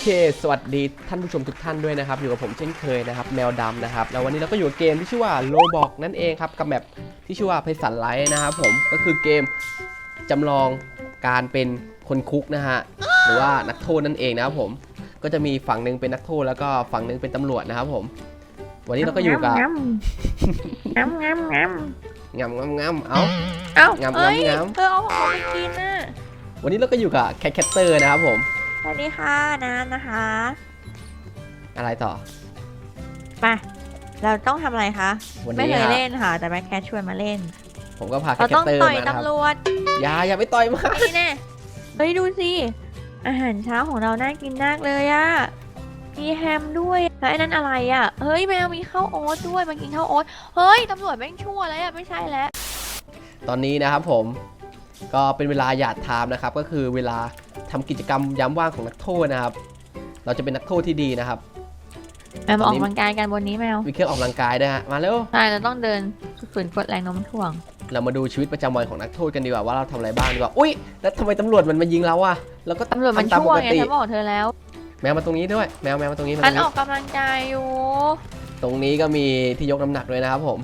เค สวัสดีท่านผู้ชมทุกท่านด้วยนะครับ อยู่กับผมเช่นเคยนะครับ แมวดำนะครับ แล้ววันนี้เราก็อยู่กับเกมที่ชื่อว่าโลบอกนั่นเองครับ กับแมปที่ชื่อว่าไพสันไลท์นะครับผม ก็คือเกมจำลองการเป็นคนคุกนะฮะ หรือว่านักโทษนั่นเองนะครับผม ก็จะมีฝั่งหนึ่งเป็นนักโทษแล้วก็ฝั่งหนึ่งเป็นตำรวจนะครับผม วันนี้เราก็อยู่กับงำงำงำงงำงำงำเอาำเอ้างำเอ้ยงำงำ เธอเอาของเขาไปกินน่ะวันนี้เราก็อยู่กับแคทแคตเตอร์นะครับผม สวัสดีค่ะน้ำนะคะ อะไรต่อไปเราต้องทำอะไรคะ วันไม่นี้เคยฮะ เล่นค่ะ แต่แม่แคทชวนมาเล่น ผมก็พาแคเราทแคต้อตงเตอร์ต่อยมานะครับตำรวจ อย่าอย่าไปต่อยมากนี่แน่เฮ้ยดูสิ อาหารเช้าของเราน่ากินมากเลยอะมีแฮมด้วยแล้วไอ้นั้นอะไรอะเฮ้ยแมวมีข้าวโอ๊ตด้วยมากินข้าวโอ๊ตเฮ้ยตำรวจแม่งชั่วแล้วอะไม่ใช่แล้วตอนนี้นะครับผม ก็เป็นเวลาหยาดไทม์นะครับ ก็คือเวลา ทำกิจกรรมยามว่างของนักโทษนะครับ เราจะเป็นนักโทษที่ดีนะครับแมวมาออกกำลังกายกันบนนี้แมวมีเครื่องออกกำลังกายด้วยฮะมาเร็วใช่เราต้องเดินฝืนกดแรงโน้มถ่วง เรามาดูชีวิตประจำวันของนักโทษกันดีกว่าว่าเราทำอะไรบ้างดีกว่าอุ้ยแล้วทำไมตำรวจมันมายิงเราอะเราก็ตำรวจมันทำตามชั่ปวกไงติฉันบอกเธอแล้ว แมวมาตรงนี้ด้วย แมวแมวมาตรงนี้มาฉัตนรงอนี้อกกำลังกายอยู่ ตรงนี้ก็มีที่ยกน้ำหนักด้วยนะครับผม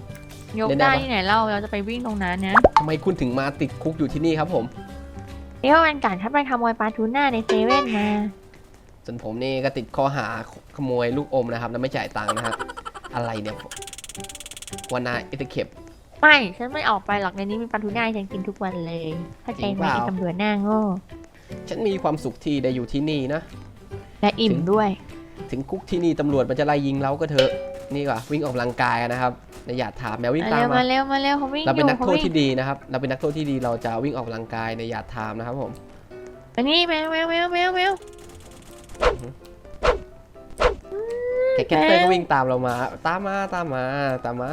ยกเล่นได้ได้ปะที่ไหนเล่าเราจะไปวิ่งตรงนั้นนะทำไมคุณถึงมาติดคุกอยู่ที่นี่ครับผม เดี๋ยววันก่อนฉันไปขโมยปลาทูน่าในเซเว่นมา ส่วนผมนี่ก็ติดข้อหาขโมยลูกอมนะครับ แล้วไม่จ่ายตังค์นะฮะอะไรเนี่ยวันนาเอตเคปไม่ ฉันไม่ออกไปหรอกในนี้มีปลาทูน่าให้ฉันกินทุกวันเลยเข้าใจจริงไหมเปล่าไอ้ตำรวจหน้าโง่ฉันมีความสุขที่ได้อยู่ที่นี่นะ และอิ่มด้วย ถึงคุกที่นี่ตำรวจมันจะไล่ยิงเราก็เถอะ นี่กว่าวิ่งออกกำลังกายกันนะครับ ในหยาดถามแมววิ่งมาตามเร็วมามาเร็วมาเร็วเขาวิ่งเราอเป็นยู่นักเขาโทษวิ่งที่ดีนะครับ เราเป็นนักโทษที่ดีเราจะวิ่งออกกำลังกายในหยาดถามนะครับผมอันนี้แมวแมวแมวแมวแมวแคทแคทเตอร์ก็วิ่งตามเรามา ตามมาตามมาตามมา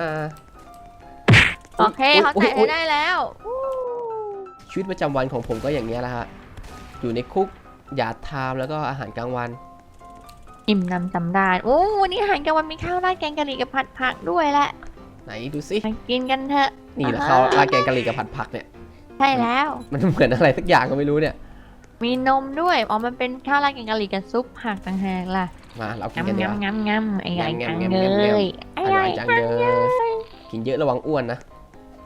โอเคอุ๊ยเขาอุ๊ใส่ยอุ๊ยได้แล้วอู้ชีวิตประจำวันของผมก็อย่างนี้ยแหละฮะ อยู่ในคุกหยาดไทม์แล้วก็อาหารกลางวัน อิ่มนำสำราญโอ้วันนี้อาหารกลางวันมีข้าวราดแกงกะหรี่กับผัดผักด้วยแหละไห นดูสิมากินกันเถอะนี่แหละอ่าเขาราดแกงกะหรี่กับผัดผักเนี่ย ใช่แล้ว มันเหมือนอะไรสักอย่างก็ไม่รู้เนี่ย มีนมด้วยอ๋อมันเป็นข้าวราดแกงกะหรี่กับซุปผักต่างหากล่ะมาเรากินกันงำดีกว่างำงำงำไอ้ใหญ่งำจังงำเลงำงำยไอ้อใหร่ญ่อยจังเลยกินเยอะระวังอ้วนนะ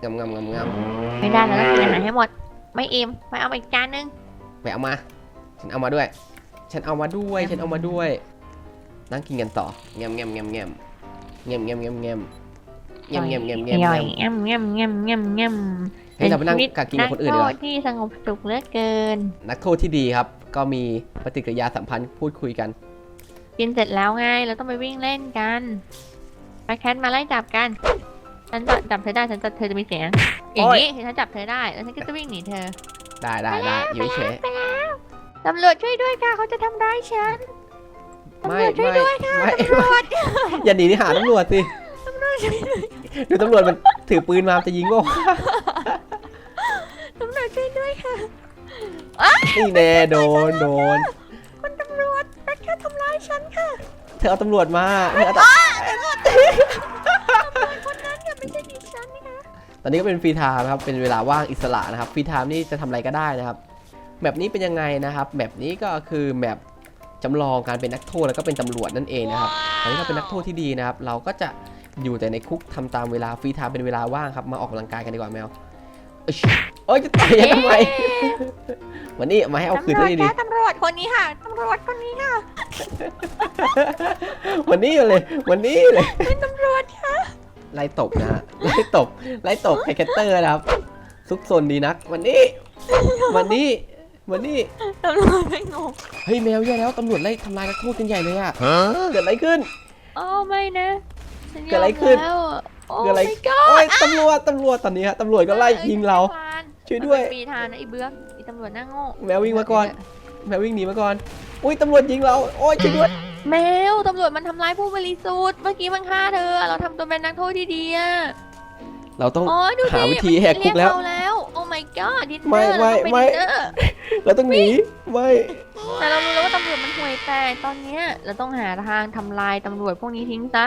งำงำงำงำไม่ได้เราต้องกินอาหารให้หมด ไม่อิ่มไปเอาไปอีกจานนึงไปเอามา ฉันเอามาด้วย ฉันเอามาด้วยฉันเอามาด้วย นั่งกินกันต่อแงมแงมแงมแงมแงมแงมแงมแงม แงมแงมแงมแงมย่อยแงมงำงำงำงำงำเฮ้ยเราไปนั่งกักกินกับคนอื่นดีกว่ากโทษที่สงบสุขเหลือเกิน นักโทษที่ดีครับ ก็มีปฏิกิริยาสัมพันธ์พูดคุยกัน กินเสร็จแล้วไงเราต้องไปวิ่งเล่นกันไปแคทมาไล่จับกัน ฉันจะจับเธอได้ฉันจะเธอจะมีเสียงอย่างนี้ฉันจับเธอได้แล้วฉันก็จะวิ่งหนีเธอ ได้ได้ได้อยู่เฉยไปแล้วตำรวจช่วยด้วยค่ะเขาจะทำร้ายฉันไม่ตำรวจช่วยไม่ด้วยค่ะไม่ตำรวจอย่าหนีนี่หาตำรวจสิ ดูตำรวจมันถือปืนมาจะยิงก็ตำรวจช่วยด้วยค่ะนี่แน่โดนโดนคุณตำรวจแม่แค่ทำร้ายฉันค่ะ เธอเอาตำรวจมาเธอเอาตคนนั้นอย่าไม่ใช่ดิฉันนี่นะตอนนี้ก็เป็นฟรีไทม์นะครับเป็นเวลาว่างอิสระนะครับฟรีไทม์นี่จะทำอะไรก็ได้นะครับแบบนี้เป็นยังไงนะครับแบบนี้ก็คือแบบจำลองการเป็นนักโทษแล้วก็เป็นตำรวจนั่นเองนะครับตอนนี้เราเป็นนักโทษที่ดีนะครับ เราก็จะ อยู่แต่ในคุกทำตามเวลาฟรีไทม์เป็นเวลาว่างครับมาออกกำลังกายกันดีกว่าแมวเอ้ยโอ้ยจะต่อยกันทำไมวันนี้มาให้เอาคืนตำรซะวจดีค่ะตำรวจคนนี้ค่ะตำรวจคนนี้ค่ะๆวันนี้เลย วันนี้เลยเป็นตำรวจค่ะไล่ตบนะฮะไล่ตบไล่ตบไฮแคตเตอร์นะครับซุกซนดีนัก วันนี้ วันนี้ วันนี้ตำรวจไม่งงเฮ้ยแมวแย่แล้วตำรวจไล่ทำลายนักโทษกันใหญ่เลยอะเกิดอะไรขึ้นโอ้ไม่นะ ฉันยเกิดอะไรขึ้น แล้วโอ้เกิดอะไร my god โอ้ยตำรวจตำรวจตอนนี้ฮะตำรวจก็ไล่ยิงเราช่วยด้วย มันเป็นปีทานนะไอ้เบื้องไอ้ตำรวจหน้าโง่แมววิ่งมาก่อน แมววิ่งหนีมาก่อนอุ้ยตำรวจยิงเรา โอ้ยช่วยด้วยแมวตำรวจมันทำร้ายผู้บริสุทธิ์เมื่อกี้มันฆ่าเธอ เราทำตัวเป็นนักโทษที่ดีอะ เราต้อง โอ้ยดูสิหาวิธีแหกคุกแล้วเรียเราแล้ว โอ้ my god ดินเนไม่อร์ไม่เราต้องไปไม่ ดินเนอร์เราต้องหนีไม่แต่เรารู้แล้วว่าตำรวจมันห่วยแตกตอนเนี้ยเราต้องหาทางทำลายตำรวจพวกนี้ทิ้งซะ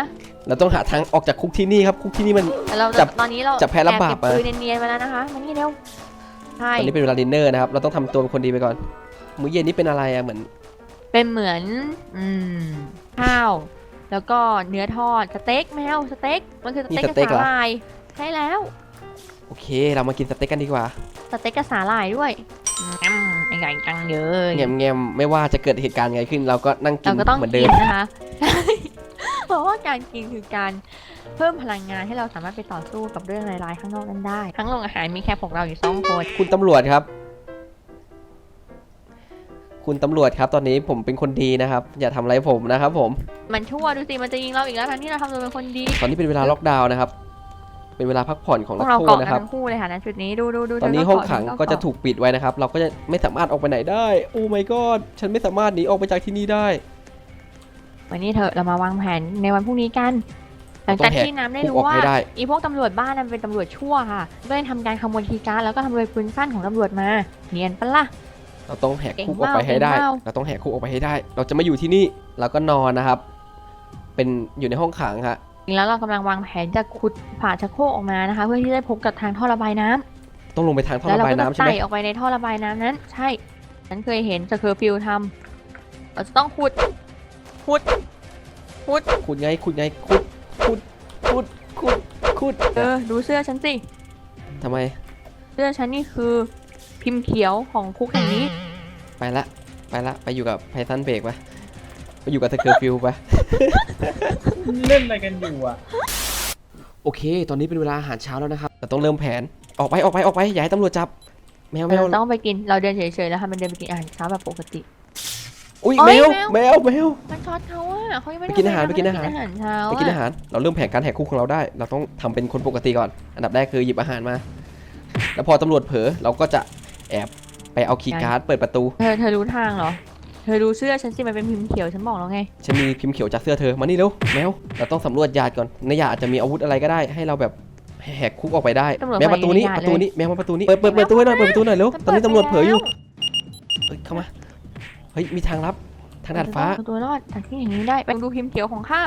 เราต้องหาทางออกจากคุกที่นี่ครับ คุกที่นี่มัน แต่เราจัจะบตอนนี้เราจับแพ้รับบาปแอบเก็บปืนอะเนียนๆไปแล้วนะคะมานี่เร็วใช่ตอนนี้เป็นเวลาดินเนอร์นะครับเราต้องทำตัวเป็นคนดีไปก่อน มื้อเย็นนี้เป็นอะไรอะเหมือนเป็นเหมือนอืมข้าว แล้วก็เนื้อทอดสเต็กแมวสเต็กมันคือสนี่เต็กสกับเต็กเหรอสาหร่าย ใช่แล้ว โอเค เรามากินสเต็กกันดีกว่าสเต็กกับสาหร่ายด้วยอืมอร่อยจังเลยแงมแงมไม่ว่าจะเกิดเหตุการณ์ไงขึ้น เราก็นั่งกิเรานก็ต้องเหมือนกิเดินมนะคะใช่เพราะว่าการกินคือการเพิ่มพลังงานให้เราสามารถไปต่อสู้กับเรื่องร้ายๆข้างนอกนั้นได้ ทั้งโรงอาหารมีแค่พวกเราอยู่สองคนคุณตำรวจครับ คุณตำรวจครับ ตอนนี้ผมเป็นคนดีนะครับ อย่าทำอะไรผมนะครับผม มันชั่วดูสิมันจะยิงเราอีกแล้วทั้งที่เราทำตัวเป็นคนดี ตอนนี้เป็นเวลาล็อกดาวน์นะครับ เป็นเวลาพักผ่อนของพนัวกกเราโทษเกาะกันะนครับ ทั้งคู่เลยค่ะณจุดนี้ดูดูดูตอนนี้เธห้องเาขังเธก็จะเาถูกปิดไว้นะครับ เราก็จะไม่สามารถออกไปไหนได้ โอ้ my god ฉันไม่สามารถหนีออกไปจากที่นี่ได้ วันนี้เถอะเรามาวางแผนในวันพรุ่งนี้กันหลังจากที่น้ำได้คุกรู้ออกว่าให้ได้ อีพวกตำรวจบ้านนั้นเป็นตำรวจชั่วค่ะก็เลยทำการขโมยคีย์การ์ดแล้วก็ทำโดยปืนสั้นของตำรวจมาเนียนปะล่ะ เราต้องแหกคุกเก่องอกไปให้ได้มากเก่งมาก เราต้องแหกคุกออกไปให้ได้ เราจะไม่อยู่ที่นี่ เราก็นอนนะครับ เป็นอยู่ในห้องขังฮะจริง แล้วเรากำลังวางแผนจะขุดฝาชักโครกออกมานะคะ เพื่อที่จะพบกับทางท่อระบายน้ำต้องลงไปทางท่อแล้วระเราบายก็จะน้ำใช่ไหมไต่ออกไปในท่อระบายน้ำนั้น ใช่ฉันเคยเห็นสเคอร์ฟิลทำเราจะต้องขุดขุดขุดขุดไงขุดไงขุดขุดขุดขุดขุดเออดูเสื้อฉันสิทำไม เสื้อฉันนี่คือพิมพ์เขียวของคุกแห่งนี้ ไปละ ไปละ ไปอยู่กับไพทันเบรกไปไปอยู่กับสเกอร์ฟิลไป เล่นอะไรกันอยู่อะ โอเค ตอนนี้เป็นเวลาอาหารเช้าแล้วนะครับเราต้องเริ่มแผน ออกไปออกไปออกไป อย่าให้ตำรวจจับ แมวแมวเราต้องไปกิน เราเดินเฉยๆแล้วค่ะมันเดินไปกินอาหารเช้าแบบปกติ อุ้ยโอ๊แมยว แมแมวแมว มันช็อตเขาอะเขายังไม่ไปกินทำอาหาระไปกินอาหารเขเช้าไปกินอาอะหาร เราเริ่มแผนการแหกคุกของเราได้ เราต้องทำเป็นคนปกติก่อน อันดับแรกคือหยิบอาหารมา แล้วพอตำรวจเผลอเราก็จะแอบไปเอาคีย์การ์ดเปิดประตู เธอเธอรู้ทางเหรอเธอดูเสื้อฉันสิมันเป็นพิมพ์เขียวฉันบอกแล้วไง ฉันมีพิมพ์เขียวจากเสื้อเธอ มานี่เร็วแมว เราต้องสำรวจยาดก่อนในยาดอาจจะมีอาวุธอะไรก็ได้ ให้เราแบบแหกคุกออกไปได้ ตำรวจแมวประตูนี้มาอยู่ในยาด ประตูนี้แมวมาประตูนี้ เปิดเปิดเปิดประตูให้หน่อย เปิดประตูหน่อยเร็ว ตอนนี้ตำรวจเผลออยู่เฮ้ยเข้ามา เฮ้ยมีทางลับ ทางดาดฟ้าเรต้องเอตัวรอดจากที่อย่างนี้ได้ไปดูพิมพ์เขียวของข้า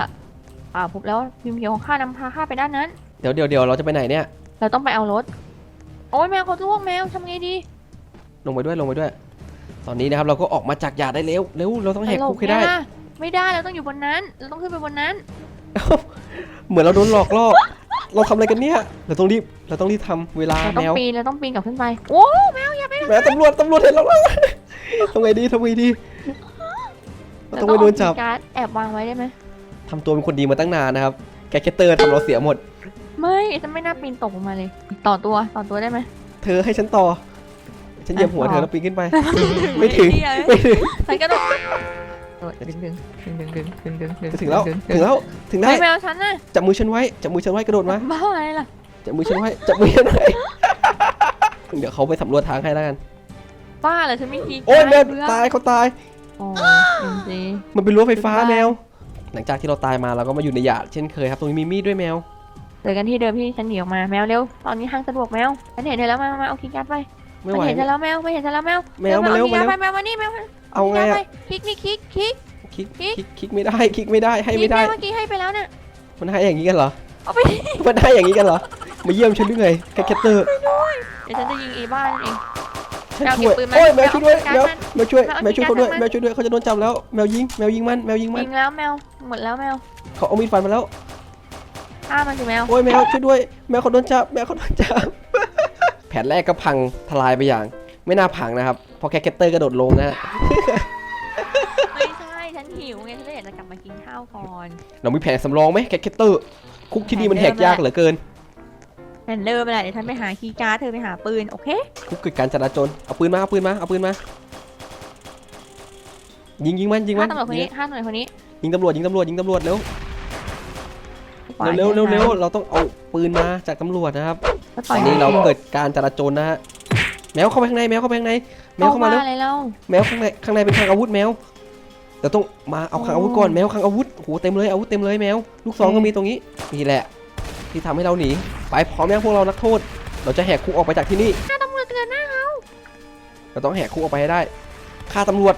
อ่าพบแล้วพิมพ์เขียวของข้านำพาข้าไปด้านนั้น เดี๋ยวเดี๋ยวเดี๋ยวเราจะไปไหนเนี่ย เราต้องไปเอารถ โอ้ยแมวเขาล่วงแมวทำไงดี ลงไปด้วยลงไปด้วย ตอนนี้นะครับเราก็ออกมาจากยาดได้เร็วเร็วเราต้องแหกคุกให้ได้ตลเนี่ยนะไม่ได้เราต้องอยู่บนนั้น เราต้องขึ้นไปบนนั้น เหมือนเราโดนหลอกล่อ เราทำอะไรกันเนี่ย เราต้องรีบ เราต้องรีบทำเวลาเราต้อแมงวปีนเราต้องปีนกลับขึ้นไปโอ้แมวอย่าไปแมวตำรวจตำรวจเห็นเราแล้ว ทำไงดีทำไงดีเราต้องไปโดนจับ เราต้องเอาคีย์การ์ดแอบวางไว้ได้ไหมทำตัวเป็นคนดีมาตั้งนานนะครับ แกแคตเตอร์ทำเราเสียหมด ไม่จะไม่น่าปีนตกลงมาเลย ต่อตัวต่อตัวได้ไหมเธอให้ฉันต่อ ฉันเหยียบหัวเธอแล้วปีนขึ้นไป ไม่ถึงไม่ถึงฉันกระโดดดึงดึงดึงดึงดึงดึงถึงแล้วถึงแล้วถึงได้แมวฉันน่ะจับมือฉันไว้จับมือฉันไว้กระโดดมาบ้าอะไรล่ะจับมือฉันไว้จับมือฉันไว้เดี๋ยวเขาไปสำรวจทางให้แล้วกันบ้าเหรอฉันไม่คิดโอ้ยแมวตายเขาตายมันเป็นรั้วไฟฟ้าแมวหลังจากที่เราตายมาเราก็มาอยู่ในหยาดเช่นเคยครับตรงนี้มีมีดด้วยแมวเจอกันที่เดิมที่ฉันหนีออกมาแมวเร็วตอนนี้ห้างสะดวกแมวฉันเห็นเธอแล้วมามาเอาคีย์การ์ดไป ไม่มันไหวเห็นฉันแล้วแมวไม่เห็นฉันแล้วแมวแมวมาเร็วอคีย์มาการ์ดเร็วไปแมวมานี่แมวเอาไงคีย์การ์ดอะไปคลิกนี่คลิกคลิก คลิกคลิก คลิกคลิกไม่ได้คลิกไม่ได้ให้ไม่ได้ คลิกแเมื่อกี้ให้ไปแล้วน่ะมันให้อย่างนี้กันเหรอ เอาไปมันให้อย่างนี้กันเหรอ มาเยี่ยมฉันหรือไงแคทแคตเตอร์ เดี๋ยวฉันจะยิงอีบ้านนเอง ฉันแมวช่วยเก็บปืนมาโอ้ยแมวแมวช่วยด้วยเอาแมวคีย์การ์ดแมวช่วยเอาแมวช่วยเขาด้วยคีย์การ์ด แมวช่วยด้วยเขาจะโดนจับแล้วแมวยิงแมวยิงมันแมวยิงมันยิงแล้วแมว หมดแล้วแมวเขาเอามีดฟันมาแล้ว ฆ่ามันสิแมว โอ้ยแมวช่วยด้วย แมวเขาโดนจับแมวเขาโดนจับ แผนแรกก็พังทลายไปอย่าง ไม่น่าพังนะครับเพราะแคทแคตเตอร์กระโดดลงนะฮะไม่ใช่ฉันหิวไงฉันเลยอยากจะกลับมากินข้าวก่อนเรามีแผนสำรองไหมแคทแคตเตอร์ คุกที่นี่มันแหกยากเหลือเกินแผ่นเดิมไปแหละเดี๋ยวฉันไปหาคีย์การ์ดเธอไปหาปืนโอเคคุกเกิดการจราจรเอาปืนมาเอาปืนมาเอาปืนมายิงยิงมันยิงมัฆ่านตำรวจคนนี้ฆ่าตำรวจคนนี้ยิงตำรวจยิงตำรวจยิงตำรวจเร็วปล่อยเร็วเร็วให้เร็วมันเราต้องเอาปืนมาจากตำรวจนะครับแล้ว ตปล่ออยนนี้เราให้เกิดการจราจรนะฮะแมวเข้าไปข้างในแมวเข้าไปข้างในแมวเข้ามาแล้วอะไรเล่าแมวข้างในข้างในเป็นคลังอาวุธแมวเราต้องมาเอาคลังอาวุธก่อนแมวคลังอาวุธโอ้โหเต็มเลยอาวุธเต็มเลยแมวลูกซองก็มีตรงนี้นี่แหละ ที่ทำให้เราหนีไปพร้อมยังพวกเรานักโทษ เราจะแหกคุกออกไปจากที่นี่ฆ่าตำรวจเตือนหน้าเขาเราต้องแหกคุกออกไปให้ได้ฆ่าตำรวจ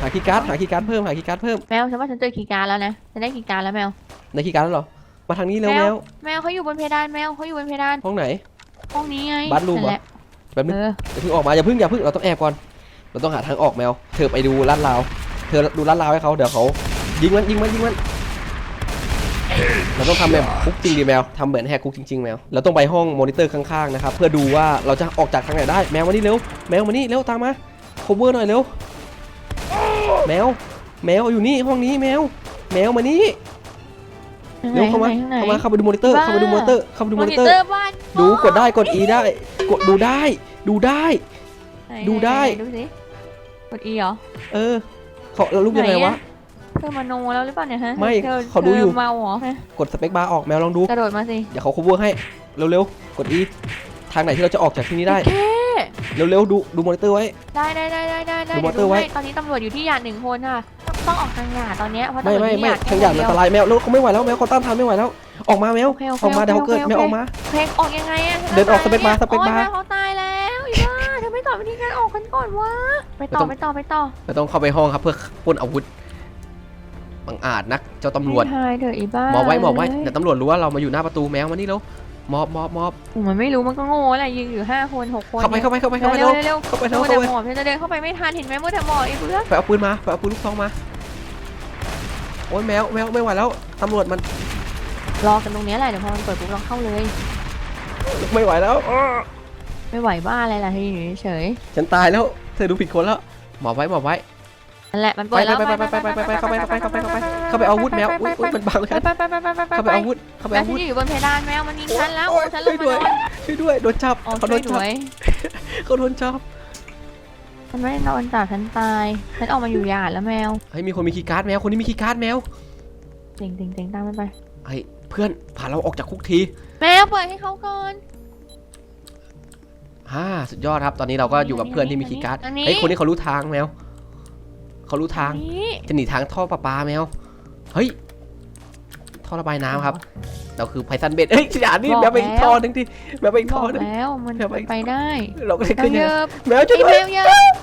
หาคีย์การ์ดหาคีย์การ์ดเพิ่มหาคีย์การ์ดเพิ่มแมวฉันว่าฉันเจอคีย์การ์ดแล้วนะฉันได้คีย์การ์ดแล้วแมวในคีย์การ์ดแล้วเหรอ มาทางนี้เร็วแมแมววแมวเขาอยู่บนเพดานแมวเขาอยู่บนเพดานห้องไหน ห้องนี้ไงบัตรรูมเหรอนั่นแหละแป๊บนึงเอออย่าเพิ่งออกมาอย่าเพิ่งอย่าเพิ่งเราต้องแอบก่อนไปเราต้องหาทางออกแมว เธอไปดูลาดราว เธอดูลาดราวให้เขาเดี๋ยวเขายิงมันยิงมันยิงมัน เราต้องทำแบบคุกจริงดิแมวทำเหมือนแหกคุกจริงๆแมว เราต้องไปห้องมอนิเตอร์ข้างๆนะครับเพื่อดูว่าเราจะออกจากทางไหนได้แมวมานี่เร็วแมวมานี่เร็วตามมา cover หน่อยเร็วแมว แมวอยู่นี่ห้องนี้แมว แมวมานี่ข้างใน เร็วเข้ามาข้างในเข้ามาเข้าไปดูมอนิเตอร์บ้า เข้าไปดูมอนิเตอร์เข้าไปดูมมออนินิเตอเตอร์ร์บ้านดูกดได้กด E ได้ กดดูได้ ดูได้ ไหนดูได้ หนดูสิกด E เหรอ เออเขาเรารูปยังไงวะเธอมาโนแล้วหรือเปล่าเนี่ยฮะไม่ธอเขาดูอยู่ธเมาเหรอฮะกดสเปคบาร์ออกแมวลองดูกระโดดมาสิเดี๋ยวเขา cover ให้เร็วๆกด E ทางไหนที่เราจะออกจากที่นี่ได้โอเค เร็วๆดูดูมอนิเตอร์ไว้ ได้ได้ได้ได้ได้ได้ดูมอเตอร์เดี๋ยวไว้ ให้ตอนนี้ตำรวจอยู่ที่หยาดหนึ่งคนค่ะต้องออกทางหยาดตอนเนี้ยเพราะไม่ตำรวจไม่อยู่ที่ไม่หยาดทางอย่างเดีอัยนวตรายแมวแล้วเขาไม่ไหวแล้วแมวเขาต้านทานไม่ไหวแล้ว ออกมาแมว โอเคโอเคออกมาโอเคเดี๋ยวเขาเกิดโอเคแมวออกมา เพลงออกยังไงอะเดินออกสเปคบาร์สเปคบาร์ โอ๊ยแม่เขาตายแล้วอีบ้าเธอไม่ตอบวิธีการออกกันก่อนวะไปต่อไปต่อไปต่อเราต้องเข้าไปห้องครับเพื่อปล้นอาวุธบังอาจนักเจ้าตำรวจไม่ทายเถอะอีบ้าหมอบไว้หมอบไว้เยเดี๋ยวตำรวจรู้ว่าเรามาอยู่หน้าประตูแมวมานี่แล้ว มอบมอบมอบโอ้มันไม่รู้มันก็โง่แหละยืนอยู่ห้าคนหกคนเข้าไปเข้าไปเข้าไปเข้าไปเร็เร็ววเร็วเข้าไปเร็วเร็วมัวเข้าแต่ไปหมอบเธอจะเดินเข้าไปไม่ทันเห็นไหมมัวแต่หมอบไอ้เพื่อนไปเอาปืนมาไปเอาปืนลูกซองมาโอ้ยแมวแมวไม่ไหวแล้วตำรวจมันรอกันตรงเนี้ยแหละเดี๋ยวพอมันเปิดปุ๊บเราเข้าเลย ไม่ไหวแล้วไม่ไหวบ้าอะไรล่ะเธออยู่เฉยฉันตายแล้วเธอดูผิดคนแล้วหมอบไว้หมอบไว้ๆ นั่นแหละมันไปเปิดแล้วไปไปไปไปไปไปเข้าไปเข้าไปเข้าไปเข้าไปเข้าไปเอาอาวุธแมวอุ้ยอุ้ยมันบังไปฉันไปไปไปไปไปเข้าไปเอาอาวุธเข้าไปแมวเอาอาฉัวุนธอยู่บนเพดานแมวมันยิงฉันแล้วโอ๊ยฉันลงมาช่วยนด้วยอนช่วยด้วยโดนจับอ๋อเขาโดช่วยนด้จับวยเขาโดนจับฉันไม่ได้นอนจากฉันตายฉันออกมาอยู่หยาดแล้วแมวเฮ้ยมีคนมีคีย์การ์ดแมวคนนี้มีคีย์การ์ดแมวเจ๋งเจ๋งเจ๋งตามมันไปเฮ้ยเพื่อนพาเราออกจากคุกที แมวเปิดให้เขาก่อนฮ่าสุดยอดครับตอนนี้เราก็อยู่กับเพื่อนที่มีคีย์การ์ดอันนี้เฮ้ยคนนี้เขารู้ทางแมว เขารู้ทาง นี่จะหนีทางท่อประปาแมว เฮ้ย ท่อระบายน้ำครับ เราคือไพซันเบดเฮ้ยอย่านี่แมวไปอีกท่อหนึงที่แมวไปอีกบท่ออกหนึง แล้วมันเดี๋ยวไป ไปได้เราก็เลยแมขึ้วนยังเยิไงบแมวช่วยไอ้ด้วยแมวเยิบ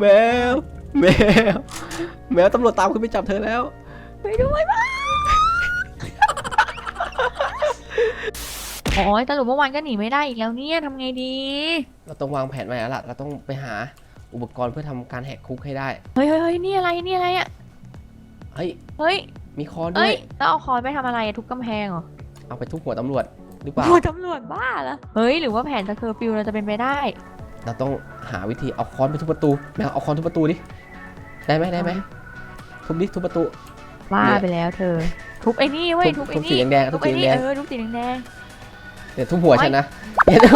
แมว แมว แมวตำรวจตามขึ้นไปจับเธอแล้ว ไปด้วยบ้าโอ้ยสรุปเมื่อวานก็หนีไม่ได้อีกแล้วเนี่ยทำไงดี เราต้องวางแผนไว้แล้วล่ะ เราต้องไปหา อุปกรณ์เพื่อทำการแหกคุกให้ได้ เฮ้ยเฮ้ยเฮ้ยนี่อะไรนี่อะไรอะเฮ้ย เฮ้ยมีคอนด้เอ้วยยแล้วเอาคอนไปทำอะไรอะทุบกำแพงเหรอเอาไปทุบหัวตำรวจหรือเปล่า โอ้ยตำรวจบ้าเหรอเฮ้ยหรือว่าแผนจะเคอร์ฟิวเราจะเป็นไปได้เราต้องหาวิธีเอาค้อนไปทุบประตูแมวเอาค้อนทุบประตูดิ ได้ไหมได้ไหมทุบดิทุบประตู บ้าเนี่ยไปแล้วเธอ ทุบไอ้นี่เว้ยทุทุบบไอ้ทุบสีนี่แดงๆทุทุบบสีไอ้นี่แดง เออทุบสีแดงๆ เดี๋ยวทุบหัวฉันนะเดี๋ยวนะ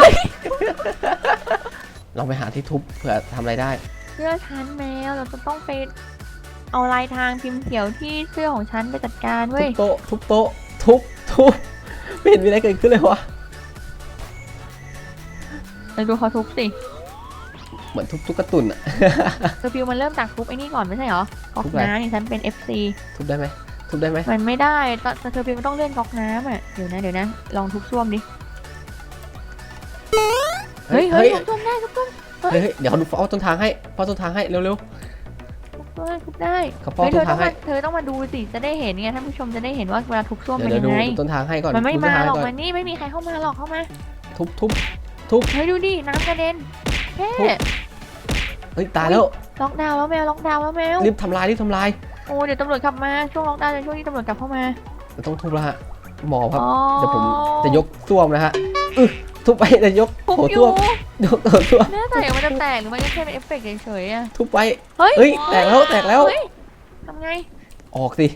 ลองไปหาที่ทุบเผื่อทำอะไรได้ๆเสื้อฉันแมวเราจะต้องไปเอาลายทางพิมพ์เขียวที่เสื้อของฉันไปจัดการทุเว้ยบโต๊ะทุบโต๊ะทุบทุบไม่เห็นมีอะไรเกิดขึ้นเลยวะเราดูเขาทุบสิเหมือนทุบตุ๊กตุนอะเคอร์ฟิวมันเริ่มจากทุบไอ้นี่ก่อนไม่ใช่เหรอก๊อกทุบอะไร น้ำนี่ฉันเป็น FC ทุบได้ไหมทุบได้ไหมมันไม่ได้ตอนเคอร์ฟิวมันต้องเลื่อนก๊อกน้ำอะเดี๋ยวนะเดี๋ยวนะลองทุบซ่วมดิ เฮ้ยเฮ้ยทุบซ่วมได้ทุบซ่วมเฮ้ยเฮ้ยเดี๋ยวเขาดูเฝ้าต้นทางให้เฝ้าต้นทางให้เร็วทุบได้ทุบได้ๆเขาเฝ้าเฮ้ยเธต้อนต้ทาองงให้มาเธอต้องมาดูสิจะได้เห็นไงท่านผู้ชมจะได้เห็นว่าเวลาทุบซ่วมเดี๋เป็ยวนเดี๋ยวยังดูไงดูต้นทางให้ก่อนมันไม่ดูต้มานทงหรอกก่นมันนี่ไม่มีใครเข้ามาหรอกเข้ามาทุบทุบเฮ้ยดูดิน้ำกระเด็นเฮ้ทุบเฮ้ยตายแล้วล็อกดาวน์แล้วแมวล็อกดาวน์แล้วแมวรีบทำลายรีบทำลายโอ้เดี๋ยวตำรวจกลับมาช่วงล็อกดาวน์เป็นช่วงที่ตำรวจกลับเข้ามาเราต้องทุบแล้วฮะหมอครับ อ๋อเดี๋ยวผมจะยกส้วมนะฮะอึ ทุบไปจะยกทุบโถอส้ยู่วมยกโถส้วมแน่ใจว่ามันจะแตกหรือมันก็แค่เป็นเอฟเฟกต์เฉยๆอะทุบไปเฮ้ยเฮ้ยแตกแล้วแตกแล้ว เฮ้ยทำไงออกสิ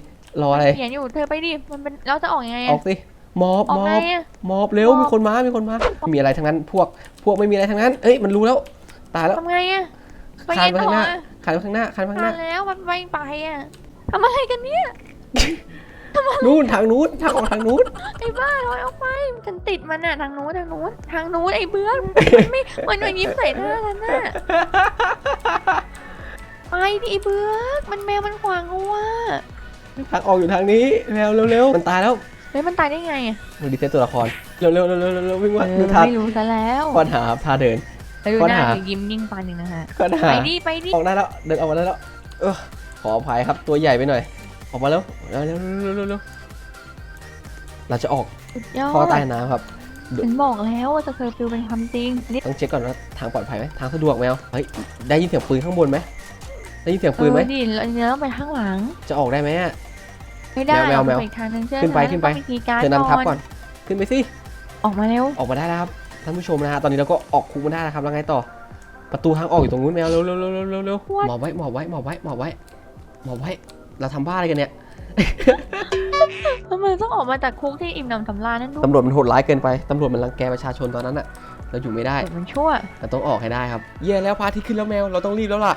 รออะไรเขียนอยู่เธอไปดิมันเป็นเราจะออกยังไงออะ อกสิมอบออกมอไงบอะมอบเร็วมอบ มีคนมามีคนมาไม่มีอะไรทั้งนั้นพวกพวกไม่มีอะไรทั้งนั้น เอ้ยมันรู้แล้วตายแล้วทำไงอะไปคานไงไปต่ข้าองหน้าอะคานไปข้างหน้าคานไปข้างหผ่าน้านแล้วมันไปไปอะทำอะไรกันเนี่ย นู่นทางนู้นทางออกทางนู้น ไอ้บ้าถอยออกไปฉันติดมันอะทางนู้นทางนู้นทางนู้นไอ้เบื้องมันไม่มันมันยิ้มใส่หน้าฉันน่ะไปดิไอ้เบื้องมันแมวมันขวางเขาว่าทางออกอยู่ทางนี้แมวเร็วๆมันตายแล้วเฮ้ยมันตายได้ไงอะมันดีเซตตัวละครเร็วๆเร็วๆเร็วๆเร็วๆวิ่งเอมาอดูท่าไม่รู้ซะแล้วควานหาท่าเดิน ไปดูค้นหน้าหาหรือยิ้มยิ่งฟันหนึ่งนะฮะควานไปหาดิไปดิออกได้แล้วเดินออกมาได้แล้วเออขออภัยครับตัวใหญ่ไปหน่อย ออกมาแล้วเร็วเร็วเร็วเร็วเร็วเราจะออกสุดยอท่อดใต้น้ำครับฉันบอกแล้วว่าจะเคยฟิลเป็นความจริงนี่ต้องเช็คก่อนว่าทางปลอดภัยไหมทางสะดวกแมวเฮ้ยได้ยินเสียงปืนข้างบนไหมได้ยินเสียงปืนไหมเออดิเราเราต้องไปข้างหลัง จะออกได้ไหมอะ ไม่ได้แมวแมวเราไปอีกทางหนึงเชื่อขึ้นไปฉัขึ้นไป ต้องมีคีย์การ์ดเธอนำทัพก่ก่ออนนขึ้นไปสิ ออกมาเร็วออกมาได้แล้วครับท่านผู้ชมนะฮะตอนนี้เราก็ออกคุกมาได้แล้วครับแล้วไงต่อ ประตูทางออกอยู่ตรงนู้นแมวเร็วเร็วเร็วเร็วเร็วเร็วหมอบไว้หมอบไว้หมอบไว้หมอบไว้หมอบไว้ เราทำบ้าอะไรกันเนี่ย ทำไมต้องออกมาจากคุกที่อิ่มหนำสำราญนั่นด้วยตำรวจมันโหดร้ายเกินไป ตำรวจมันรังแกประชาชนตอนนั้นอะเราอยู่ไม่ได้เดี๋ยวมันชั่ว เราต้องออกให้ได้ครับ เย่แล้วพระอาทิตย์ขึ้นแล้วแมว เราต้องรีบแล้วล่ะ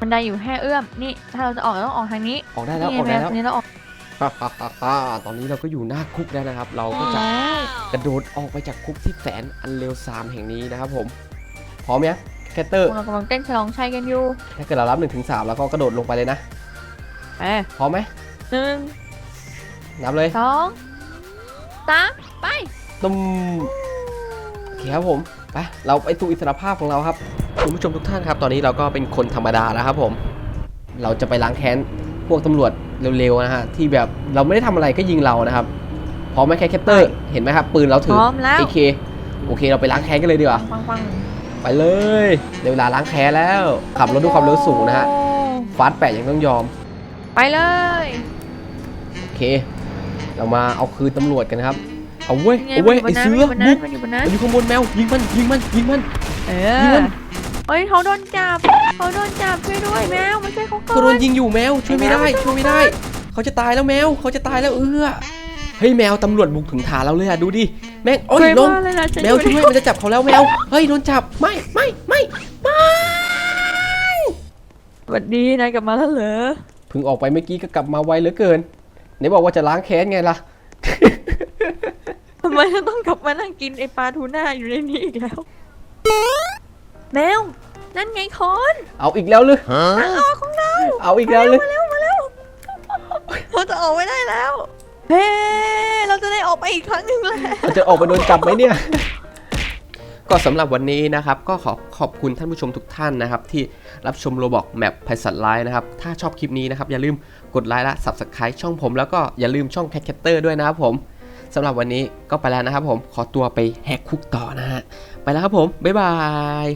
มันไดอยู่แค่เอื้อม นี่ ถ้าเราจะออกเราต้องออกทางนี้ออกได้แล้วนี่ออกไงได้แมแล้ววนี้เราออกฮ่าฮ่าฮ่าฮ่าตอนนี้เราก็อยู่หน้าคุกแล้วนะครับ เราก็จะแล้วกระโดดออกไปจากคุกที่แสนอันเลวทรามแห่งนี้นะครับผม พร้อมไหมแคตเตอร์เรากำลังเต้นฉลองชัยกันอยู่ ถ้าเกิดเรารับ1นถึงสแล้วก็กระโดดลงไปเลยนะ เอ้ยพร้อมไหมหนึ่งนับเลยสองสามไปตุ้มโอเคครับผมไปเราไปสู่อิสรภาพของเราครับคุณผู้ชมทุกท่านครับ ตอนนี้เราก็เป็นคนธรรมดาแล้วครับผม เราจะไปล้างแค้นพวกตำรวจเร็วๆนะฮะที่แบบเราไม่ได้ทำอะไรก็ยิงเรานะครับพร้อมไหมแคทแคปเตอร์เห็นไหมครับปืนเราพถือร้อมแล้ว AK โอเคเราไปล้างแค้นกันเลยดีกว่าฟังฟังไปเลยในเวลาล้างแค้นแล้ว ขับรถด้วยความเร็วสูงนะฮะฟาสต์แปดยังต้องยอม ไปเลย โอเค เรามาเอาคืนตำรวจกันนะครับ เอาเว้ยยังไงเอาเว้ยมันไออยู่บนนั้นเสือมันอยู่บนบุนั้นกมันอยู่บนนั้นมันอยู่ข้างบนแมว ยิงมัน ยิงมัน ยิงมัน เอยิงอมันเฮ้ยเขาโดนจับเขาโดนจับช่วยด้วยแมวมาช่วยเขาก่เขาโดอนนยิงอยู่แมว ช่วยไม่ได้ ช่วยไม่ได้ เขาจะตายแล้วแมว เขาจะตายแล้วเออเฮ้ยแมวตำรวจบุกถึงฐานเราเลยอะดูดิแม่งโอ้ยเคยลงว่าเลยนะฉันแมวอยู่ช่วยในมันจะจับเขาแล้วแมวเฮ้ยโดนจับไม่ไม่ไม่ไม่สวัสดีนายกลับมาแล้วเหรอเพิ่งออกไปเมื่อกี้ก็กลับมาไวเหลือเกินไหนบอกว่าจะล้างแค้นไงล่ะทำไมฉันต้องกลับมานั่งกินไอปลาทูน่าอยู่ในนี้อีกแล้ว แมว นั่นไงคอนเอาอีกแล้วหรือทางออกของเราเอาอีกแล้วหรือมาแล้วมาแล้วเราจะออกไม่ได้แล้ว เฮ้เราจะได้ออกไปอีกครั้งหนึ่งแล้วเราจะออกไปโดนจับไหมเนี่ย ก็สำหรับวันนี้นะครับ ก็ขอขอบคุณท่านผู้ชมทุกท่านนะครับ ที่รับชมโรบอกแมปไพศาลไลน์นะครับ ถ้าชอบคลิปนี้นะครับ อย่าลืมกดไลค์และ Subscribe ช่องผม แล้วก็อย่าลืมช่อง Cat Catter ด้วยนะครับผมสำหรับวันนี้ก็ไปแล้วนะครับผมขอตัวไปแหกคุกต่อนะฮะไปแล้วครับผมบ๊ายบาย